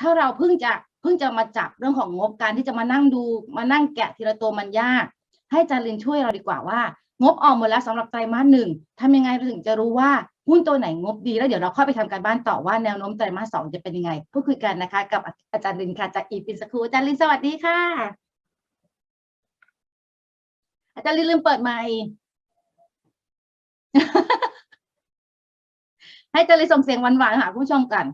ถ้าเราเพิ่งจะเพิ่งจะมาจับเรื่องของงบการที่จะมานั่งดูมานั่งแกะทีละตัวมันยาก ให้อาจารย์ลินช่วยเราดีกว่าว่า งบออกหมดแล้วสำหรับไตรมาสหนึ่งทำยังไงเราถึงจะรู้ว่าหุ้นตัวไหนงบดีแล้วเดี๋ยวเราค่อยไปทำการบ้านต่อว่าแนวโน้มไตรมาสสองจะเป็นยังไงพูดคุยกันนะคะ กับอาจารย์ลินค่ะจากอีฟินสคูอาจารย์ลินสวัสดีค่ะ อาจารย์ลินลืมเปิดไมค์ ให้อาจารย์ลินส่งเสียงหวานๆหาผู้ชมกัน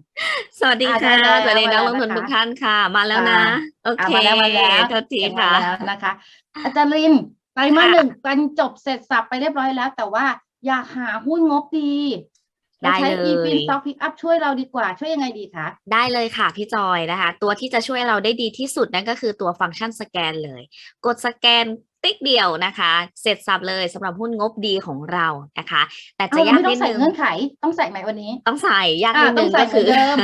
สวัสดีอ่าค่ะได้แล้วสวัสดีนักลงทุนมาแล้วนะคะ ทุกท่านค่ะ มาแล้วนะอ่าโออะเคมาแล้วมาแล้วโทษทีเสียงค่ะมาแล้วนะคะ อาจารย์ลินไตรมาสค่ะ หนึ่งกันจบเสร็จสับไปเรียบร้อยแล้ว แต่ว่าอยากหาหุ้นงบดีเราได้ใช้ เล e f i n ย Stock Pick Up ช่วยเราดีกว่า ช่วยยังไงดีคะได้เลยค่ะพี่จอยนะคะ ตัวที่จะช่วยเราได้ดีที่สุดนั่นก็คือตัวฟังก์ชันสแกนเลย กดสแกน ติ๊กเดียวนะคะ เสร็จสับเลยสำหรับหุ้นงบดีของเรานะคะ แต่จะเอายากไม่ต้อนิงดใส่นึงเงื่อนไขต้องใส่ไหมวันนี้ ต้องใส่ยากอ่านิดต้นึองงใส่ก็คือเหมือนเดิม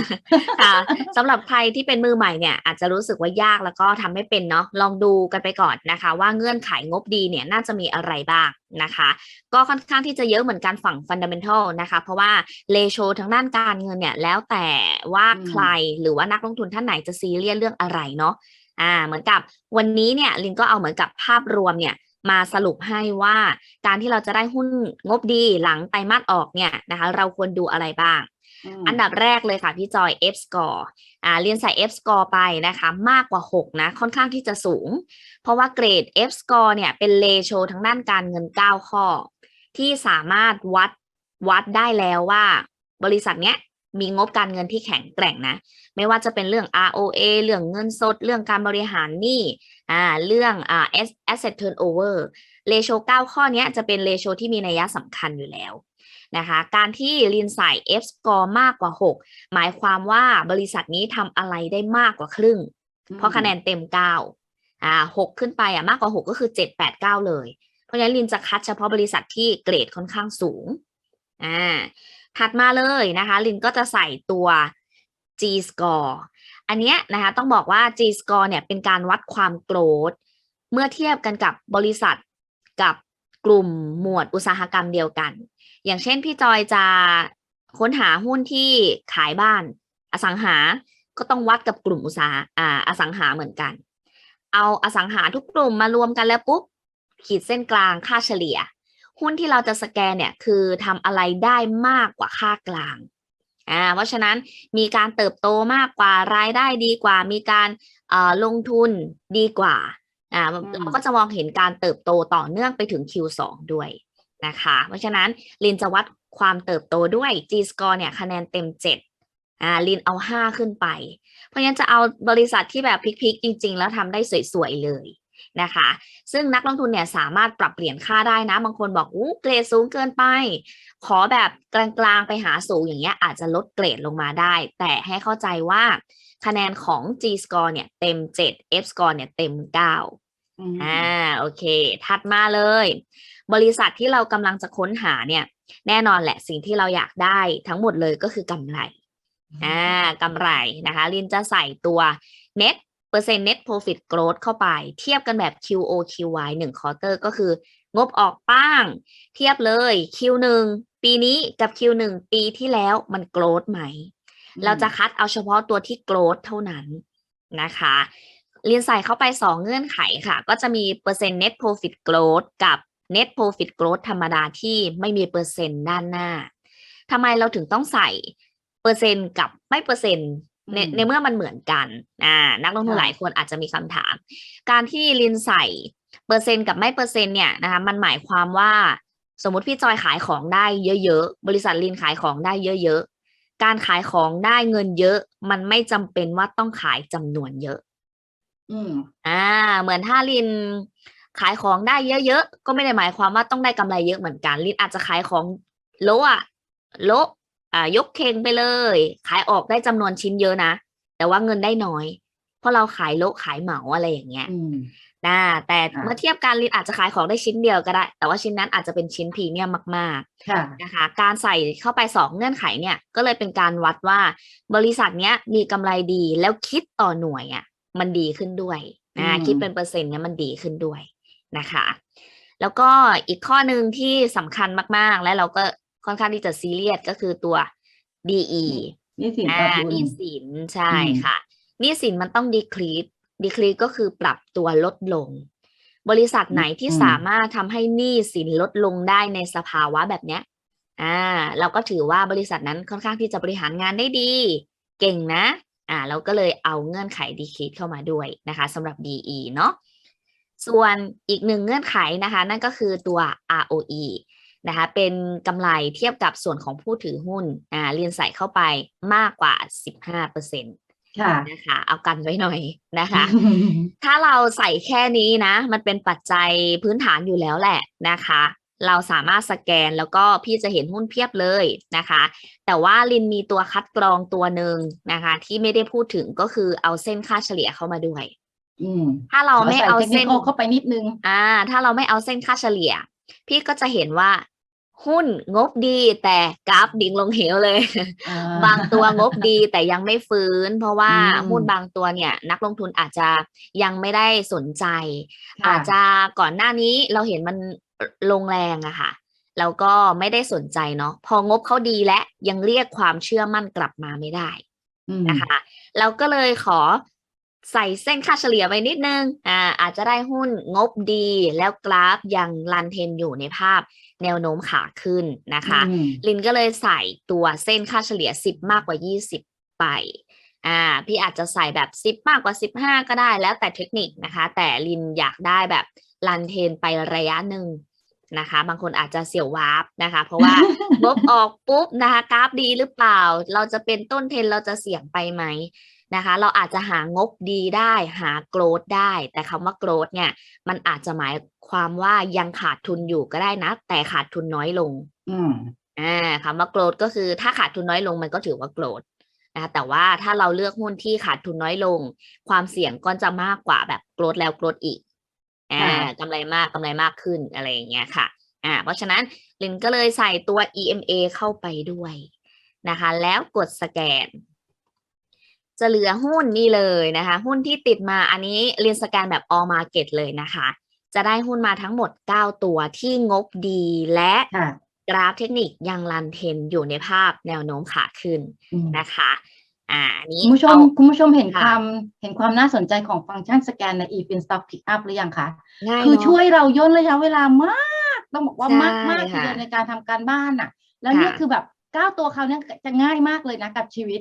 ค่ะสำหรับใครที่เป็นมือใหม่เนี่ยอาจจะรู้สึกว่ายากแล้วก็ทำไม่เป็นเนาะลองดูกันไปก่อนนะคะ ว่าเงื่อนไขงบดีเนี่ยน่าจะมีอะไรบ้างนะคะ ก็ค่อนข้างที่จะเยอะเหมือนกันฝั่งฟันดัมเ n ทัลนะคะ เพราะว่าเลโชทางด้านการเงินเนี่ยแล้วแต่ว่าอืมใครหรือว่านักลงทุนท่านไหนจะซีเรียสเรื่องอะไรเนาะ อ่าเหมือนกับวันนี้เนี่ยลินก็เอาเหมือนกับภาพรวมเนี่ยมาสรุปให้ว่าการที่เราจะได้หุ้นงบดีหลังไตรมาสออกเนี่ยนะคะเราควรดูอะไรบ้างมอันดับแรกเลยค่ะพี่จอย F score อ่าเรียนใส่ F score ไปนะคะมากกว่า 6 นะ ค่อนข้างที่จะสูง เพราะว่าเกรด F score เนี่ยเป็นเลโชทางด้านการเงิน 9 ข้อ ที่สามารถวัดวัดได้แล้วว่า บริษัทเนี้ย มีงบการเงินที่แข็งแกร่งนะ ไม่ว่าจะเป็นเรื่อง ROA เรื่องเงินสด เรื่องการบริหารหนี้อ่าเรื่องอ่า asset turnover เลโช9ข้อเนี้ยจะเป็นเลโชที่มีนัยสำคัญอยู่แล้วนะคะการที่ลินใส่ F score มากกว่า 6 หมายความว่าบริษัทนี้ทำอะไรได้มากกว่าครึ่ง เพราะคะแนนเต็ม 9อ่า6ขึ้นไปอะมากกว่า 6 ก็คือ 7 8 9 เลย เพราะฉะนั้นลินจะคัดเฉพาะบริษัทที่เกรดค่อนข้างสูง อ่าถัดมาเลยนะคะ ลินก็จะใส่ตัว G score อันเนี้ยนะคะต้องบอกว่า G score เนี่ยเป็นการวัดความโกรธ เมื่อเทียบกันกับบริษัทกับกลุ่มหมวดอุตสาหกรรมเดียวกัน อย่างเช่นพี่จอยจะค้นหาหุ้นที่ขายบ้าน อสังหา ก็ต้องวัดกับกลุ่มอุตสาหอ่าอสังหาเหมือนกัน เอาอสังหาทุกกลุ่มมารวมกันแล้วปุ๊บขีดเส้นกลางค่าเฉลี่ย หุ้นที่เราจะสแกนเนี่ยคือทำอะไรได้มากกว่าค่ากลางอ่าเพราะฉะนั้นมีการเติบโตมากกว่ารายได้ดีกว่า มีการเอ่อลงทุนดีกว่าอ่าอืมเราก็จะมองเห็นการเติบโตต่อเนื่องไปถึง Q2 ด้วยนะคะ เพราะฉะนั้นลินจะวัดความเติบโตด้วย G score เนี่ยคะแนนเต็ม 7อ่าลินเอา 5 ขึ้นไป เพราะฉะนั้นจะเอาบริษัทที่แบบพลิกๆ จริง ๆ แล้วทำได้สวย ๆ เลย นะคะ ซึ่งนักลงทุนเนี่ยสามารถปรับเปลี่ยนค่าได้นะ บางคนบอกอู้เกรดสูงเกินไป ขอแบบกลางๆไปหาสูงอย่างเงี้ยอาจจะลดเกรดลงมาได้ แต่ให้เข้าใจว่าคะแนนของ G score เนี่ยเต็ม 7 F score เนี่ยเต็ม 9อืมอ่าโอเค ถัดมาเลย บริษัทที่เรากำลังจะค้นหาเนี่ย แน่นอนแหละสิ่งที่เราอยากได้ทั้งหมดเลยก็คือกำไรอ่ากำไรนะคะลินจะใส่ตัว net เปอร์เซ็นต์ net profit growth เข้าไป เทียบกันแบบ QOQY 1 quarter ก็คืองบออกป้าง เทียบเลย Q1 ปีนี้กับ Q1 ปีที่แล้วมัน growth ไหม เราจะคัดเอาเฉพาะตัวที่ growth เท่านั้นนะคะเรียนใส่เข้าไป 2 เงื่อนไขค่ะ ก็จะมีเปอร์เซ็นต์ net profit growth กับ net profit growth ธรรมดาที่ไม่มีเปอร์เซ็นต์ด้านหน้าทำไมเราถึงต้องใส่เปอร์เซ็นต์กับไม่เปอร์เซ็นต์ ในอืมในเมื่อมันเหมือนกันอ่านักลงทุนค่ะหลายคนอาจจะมีคำถาม การที่เรียนใส่เปอร์เซ็นต์กับไม่เปอร์เซ็นต์เนี่ยนะคะมันหมายความว่าสมมติพี่จอยขายของได้เยอะๆ บริษัทลินขายของได้เยอะๆ การขายของได้เงินเยอะ มันไม่จำเป็นว่าต้องขายจำนวนเยอะ อืมอ่า เหมือนถ้าลินขายของได้เยอะๆ ก็ไม่ได้หมายความว่าต้องได้กำไรเยอะเหมือนกัน ลินอาจจะขายของโละอะโละ อ่ายกเคงไปเลย ขายออกได้จำนวนชิ้นเยอะนะ แต่ว่าเงินได้น้อย เพราะเราขายโละขายเหมาอะไรอย่างเงี้ยอืมนะแต่ค่ะเมื่อเทียบกันลินอาจจะขายของได้ชิ้นเดียวก็ได้ แต่ว่าชิ้นนั้นอาจจะเป็นชิ้นพรีเมียมมากค่ะๆนะคะ การใส่เข้าไปสองเงื่อนไขเนี่ย ก็เลยเป็นการวัดว่าบริษัทเนี้ยมีกำไรดีแล้วคิดต่อหน่วยอะมันดีขึ้นด้วยอืนะมคิดเป็นเปอร์เซ็นต์เนี่ยมันดีขึ้นด้วยนะคะ แล้วก็อีกข้อหนึ่งที่สำคัญมากๆ และเราก็ ค่อนข้างที่จะซีเรียสก็คือตัว DE นี่สินอ่าต่อทุนหนี้สินใช่อืมค่ะหนี้สินมันต้อง decrease decrease ก็คือปรับตัวลดลง บริษัทไหนที่อืมสามารถทำให้หนี้สินลดลงได้ในสภาวะแบบเนี้ยอ่าเราก็ถือว่าบริษัทนั้นค่อนข้างที่จะบริหารงานได้ดี เก่งนะอ่าเราก็เลยเอาเงื่อนไข decrease เข้ามาด้วยนะคะสำหรับ DE เนาะส่วนอีกหนึ่งเงื่อนไขนะคะ นั่นก็คือตัว ROE นะคะเป็นกำไรเทียบกับส่วนของผู้ถือหุ้นอ่าเรียนใส่เข้าไปมากกว่า 15%ค่ะนะคะเอากันไว้หน่อยนะคะ ถ้าเราใส่แค่นี้นะ มันเป็นปัจจัยพื้นฐานอยู่แล้วแหละนะคะ เราสามารถสแกนแล้วก็พี่จะเห็นหุ้นเพียบเลยนะคะ แต่ว่าลินมีตัวคัดกรองตัวหนึ่งนะคะ ที่ไม่ได้พูดถึงก็คือเอาเส้นค่าเฉลี่ยเข้ามาด้วยอืมถ้าเราไม่เอาใส่เส้น technical เข้าไปนิดนึง อ่า ถ้าเราไม่เอาเส้นค่าเฉลี่ย พี่ก็จะเห็นว่าหุ้นงบดีแต่กราฟดิ่งลงเหวเลยอ่บางตัวงบดีแต่ยังไม่ฟื้น เพราะว่าอืมหุ้นบางตัวเนี่ย นักลงทุนอาจจะยังไม่ได้สนใจค่ะอาจจะก่อนหน้านี้เราเห็นมันลงแรงอะค่ะแล้วก็ไม่ได้สนใจเนาะพองบเขาดีและยังเรียกความเชื่อมั่นกลับมาไม่ได้อืมนะคะ เราก็เลยขอ ใส่เส้นค่าเฉลี่ยไปนิดนึงอ่าอาจจะได้หุ้นงบดี แล้วกราฟยังรันเทนอยู่ในภาพแนวโน้มขาขึ้นนะคะอืมลินก็เลยใส่ตัวเส้นค่าเฉลี่ย 10 มากกว่า 20 ไปอ่าพี่อาจจะใส่แบบ 10 มากกว่า 15 ก็ได้แล้วแต่เทคนิคนะคะ แต่ลินอยากได้แบบรันเทนไประยะหนึ่งนะคะ บางคนอาจจะเสียววาร์ปนะคะ เพราะว่างบออกปุ๊บนะคะกราฟดีหรือเปล่า เราจะเป็นต้นเทรนเราจะเสี่ยงไปไหม นะคะ เราอาจจะหางบดีได้หาโกรดได้ แต่คำว่าโกรดเนี่ยมันอาจจะหมายความว่ายังขาดทุนอยู่ก็ได้นะ แต่ขาดทุนน้อยลงอืมอ่าคำว่าโกรดก็คือถ้าขาดทุนน้อยลงมันก็ถือว่าโกรดนะคะแต่ว่าถ้าเราเลือกหุ้นที่ขาดทุนน้อยลง ความเสี่ยงก็จะมากกว่าแบบโกรดแล้วโกรดอีกอ่าค่ะกำไรมากกำไรมากขึ้นอะไรอย่างเงี้ยค่ะอ่าเพราะฉะนั้นลินก็เลยใส่ตัว EMA เข้าไปด้วยนะคะ แล้วกดสแกน จะเหลือหุ้นนี่เลยนะคะ หุ้นที่ติดมาอันนี้เรียนสแกนแบบ all market เลยนะคะ จะได้หุ้นมาทั้งหมด 9 ตัวที่งบดีและค่ะกราฟเทคนิคยังรันเทนอยู่ในภาพแนวโน้มขาขึ้นอืมนะคะ อ่าอันนี้คุณผู้ชมเอาคุณผู้ชมเห็นค่ะความเห็นความน่าสนใจของฟังก์ชันสแกนใน eFin Stock Pickup หรือยังคะง่ายคือเนอะช่วยเราย่นระยะเวลามาก ต้องบอกว่าใช่มากมากทีค่ะเดียวในการทำการบ้านน่ะ แล้วเนี่ยค่ะคือแบบเก้าตัวเขาเนี่ยจะง่ายมากเลยนะกับชีวิต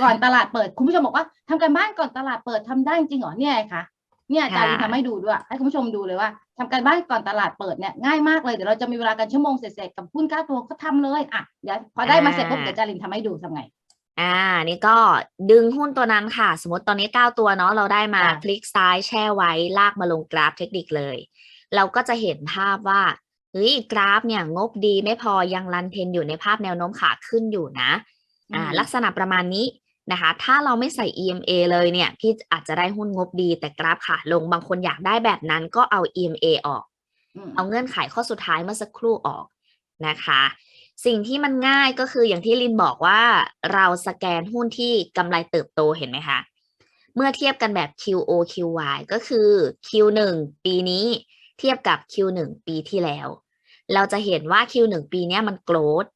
ก่อนตลาดเปิด คุณผู้ชมบอกว่าทำการบ้านก่อนตลาดเปิดทำได้จริงเหรอเนี่ยไงคะเนี่ยอาจารย์ค่ะทำให้ดูด้วยให้คุณผู้ชมดูเลยว่าทำการบ้านก่อนตลาดเปิดเนี่ยง่ายมากเลยเดี๋ยวเราจะมีเวลากันชั่วโมงเสร็จๆกับหุ้นเก้าตัวก็ทำเลยอะเดี๋ยวพอได้มาเสร็จปุ๊บเดี๋ยวอาจารย์ลินทำให้ดูทำไงอ่า นี่ก็ดึงหุ้นตัวนั้นค่ะ สมมติตอนนี้9ตัวเนาะเราได้มาค่ะคลิกซ้ายแช่ไว้ลากมาลงกราฟเทคนิคเลย เราก็จะเห็นภาพว่าเฮ้ยกราฟเนี่ยงบดีไม่พอยังรันเทนอยู่ในภาพแนวโน้มขาขึ้นอยู่นะ อ่าอืมลักษณะประมาณนี้นะคะ ถ้าเราไม่ใส่ EMA เลยเนี่ย พี่อาจจะได้หุ้นงบดีแต่กราฟขาลงบางคนอยากได้แบบนั้นก็เอา EMA ออกอืมเอาเงื่อนไขข้อสุดท้ายเมื่อสักครู่ออกนะคะ สิ่งที่มันง่ายก็คืออย่างที่ลินบอกว่าเราสแกนหุ้นที่กำไรเติบโตเห็นไหมคะ เมื่อเทียบกันแบบ QO QY ก็คือ Q1 ปีนี้เทียบกับ Q1 ปีที่แล้ว เราจะเห็นว่า Q1 ปีเนี้ยมันโกรด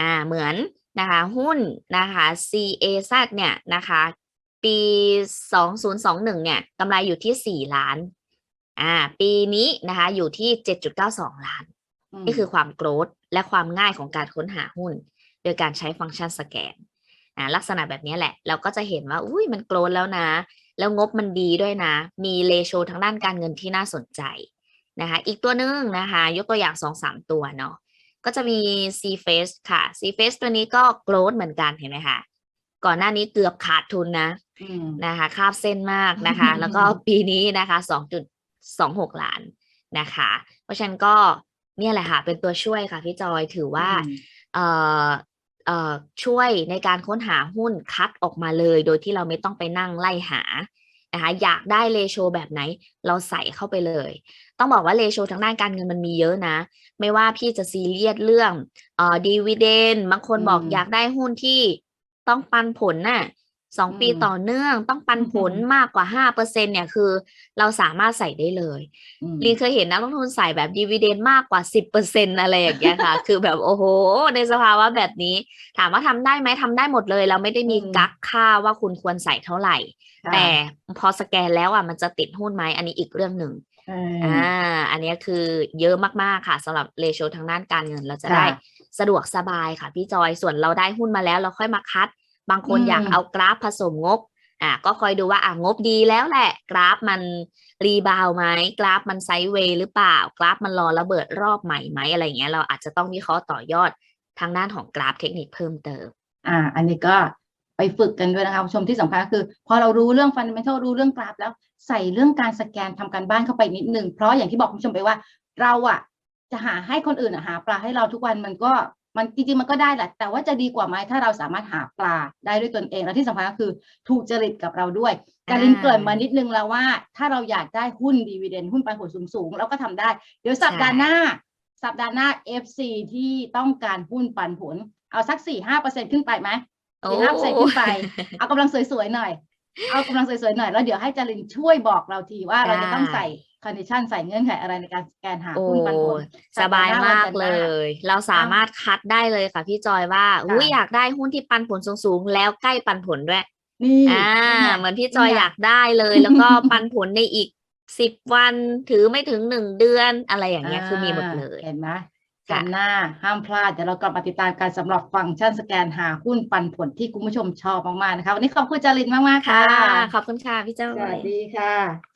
อ่าเหมือน นะคะหุ้นนะคะ CAZ เนี่ยนะคะปี 2021 เนี่ยกำไรอยู่ที่ 4 ล้านอ่าปีนี้นะคะอยู่ที่ 7.92 ล้านมนี่คือความโกรธและความง่ายของการค้นหาหุ้น โดยการใช้ฟังก์ชันสแกนอ่าลักษณะแบบนี้แหละ เราก็จะเห็นว่าอุ้ยมันโกรธแล้วนะ แล้วงบมันดีด้วยนะ มีเลโชทางด้านการเงินที่น่าสนใจนะคะอีกตัวหนึงนะคะ ยกตัวอย่างสองสามตัวเนาะ ก็จะมี C Face ค่ะ C Face ตัวนี้ก็โกรธเหมือนกันเห็นไหมคะก่อนหน้านี้เกือบขาดทุนนะอืมนะคะคาบเส้นมากนะคะ แล้วก็ปีนี้นะคะสองจุดสองหกล้านนะคะ เพราะฉะนั้นก็เนี่ยแหละค่ะ เป็นตัวช่วยค่ะพี่จอยถือว่าอืมเอ่อเอ่อช่วยในการค้นหาหุ้นคัดออกมาเลย โดยที่เราไม่ต้องไปนั่งไล่หา นะคะอยากได้เลโชแบบไหน เราใส่เข้าไปเลย ต้องบอกว่าเลโชทางด้านการเงินมันมีเยอะนะ ไม่ว่าพี่จะซีเรียสเรื่องเอ่อดีวเดนบางคนบอกอืมอยากได้หุ้นที่ต้องปันผลน่ะ สองปีอืมต่อเนื่องต้องปันผลอืมมากกว่าห้าเปอร์เซ็นเนี่ยคือ เราสามารถใส่ได้เลยอืมลีนเคยเห็นนักลงทุนใส่แบบดีเวเดนมากกว่าสิบเปอร์เซ็นอะไรอย่างเงี้ยค่ะ คือแบบโอ้โห ในสภาวะแบบนี้ ถามว่าทำได้ไหมทำได้หมดเลย เราไม่ได้มีอืมกักค่าว่าคุณควรใส่เท่าไหร่ค่ะแต่พอสแกนแล้วอะมันจะติดหุ้นไหมอันนี้อีกเรื่องหนึ่งเอออ่าอันเนี้ยคือเยอะมากๆค่ะสำหรับเลโชทางด้านการเงินเราจะค่ะได้สะดวกสบายค่ะพี่จอยส่วนเราได้หุ้นมาแล้ว เราค่อยมาคัด บางคนอืมอยากเอากราฟผสมงบอะก็คอยดูว่าอะงบดีแล้วแหละ กราฟมันรีบาวด์ไหมกราฟมันไซด์เวย์หรือเปล่า กราฟมันรอระเบิดรอบใหม่ไหมอะไรเงี้ยเราอาจจะต้องวิเคราะห์ต่อยอดทางด้านของกราฟเทคนิคเพิ่มเติม อ่า อันนี้ก็ไปฝึกกันด้วยนะคะคุณผู้ชมที่สำคัญก็คือ พอเรารู้เรื่องฟันเดเมนทัลรู้เรื่องกราฟแล้วใส่เรื่องการสแกนทำการบ้านเข้าไปนิดนึงเพราะอย่างที่บอกคุณผู้ชมไปว่า เราอะจะหาให้คนอื่นอะหาปลาให้เราทุกวันมันก็ มันจริงๆมันก็ได้แหละ แต่ว่าจะดีกว่าไหมถ้าเราสามารถหาปลาได้ด้วยตนเอง และที่สำคัญก็คือถูกจริตกับเราด้วยการินเกริ่นมานิดนึงแล้วว่า ถ้าเราอยากได้หุ้นดีเวเดนหุ้นปันผลสูงๆเราก็ทำได้ เดี๋ยวสัปดาห์หน้า สัปดาห์หน้า FC ที่ต้องการหุ้นปันผล เอาสักสี่ห้าเปอร์เซ็นขึ้นไปไหมโอ้สี่ห้าเปอร์เซ็นขึ้นไป เอากำลังสวยๆหน่อย เอากำลังสวยๆหน่อยแล้วเดี๋ยวให้จารินช่วยบอกเราทีว่าเราจะต้องใส่ คอนดิชันใส่เงื่อนไขอะไรในการสแกนหาโอ้หุ้นปันผลสบายมากสัปดห์หน้เลวันจันทร์หน้ยเราสามารถคัดได้เลยค่ะพี่จอยว่าอุ้ยอยากได้หุ้นที่ปันผลสูงๆ แล้วใกล้ปันผลด้วยนี่อ่านี่ไงเหมือนพี่จอยนี่ไงอยากได้เลย แล้วก็ปันผลในอีกสิบวันถือไม่ถึงหนึ่งเดือนอะไรอย่างเงี้ยคือมีหมดเลยเห็นไหมค่ะจันทร์หน้าห้ามพลาดเดี๋ยวเรากลับมาติดตามกันสำหรับฟังก์ชันสแกนหาหุ้นปันผลที่คุณผู้ชมชอบมากๆนะคะวันนี้ขอบคุณจารินมากๆค่ะค่ะขอบคุณค่ะพี่จอสวัยสดีค่ะ